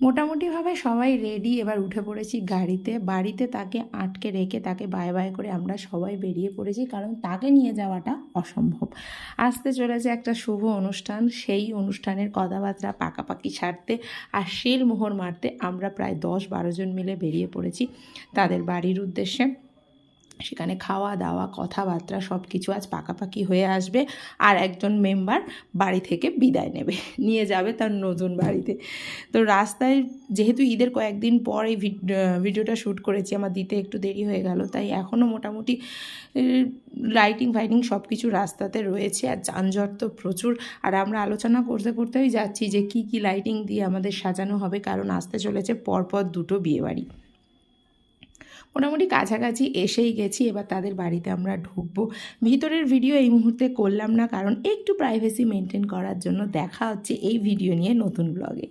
মোটামুটিভাবে সবাই রেডি এবার উঠে পড়েছি গাড়িতে। বাড়িতে তাকে আটকে রেখে তাকে বাই বাই করে আমরা সবাই বেরিয়ে পড়েছি কারণ তাকে নিয়ে যাওয়াটা অসম্ভব। আসতে চলেছে একটা শুভ অনুষ্ঠান, সেই অনুষ্ঠানের কথাবার্তা পাকাপাকি ছাড়তে আর শিল মোহর মারতে আমরা প্রায় দশ বারো জন মিলে বেরিয়ে পড়েছি তাদের বাড়ির উদ্দেশ্যে। সেখানে খাওয়া দাওয়া, কথাবার্তা সব কিছু আজ পাকাপাকি হয়ে আসবে আর একজন মেম্বার বাড়ি থেকে বিদায় নেবে, নিয়ে যাবে তার নতুন বাড়িতে। তো রাস্তায় যেহেতু ঈদের কয়েকদিন পর এই ভিডিওটা শ্যুট করেছি, আমার দিতে একটু দেরি হয়ে গেল, তাই এখনও মোটামুটি লাইটিং ফাইটিং সব কিছু রাস্তাতে রয়েছে আর যানজট তো প্রচুর। আর আমরা আলোচনা করতে করতেই যাচ্ছি যে কি কি লাইটিং দিয়ে আমাদের সাজানো হবে, কারণ আসতে চলেছে পরপর দুটো বিয়েবাড়ি। মোটামুটি কাছাকাছি এসেই গেছি, এবার তাদের বাড়িতে আমরা ঢুকবো। ভিতরের ভিডিও এই মুহূর্তে করলাম না, কারণ একটু প্রাইভেসি মেনটেন করার জন্য দেখা হচ্ছে এই ভিডিও নিয়ে নতুন ব্লগে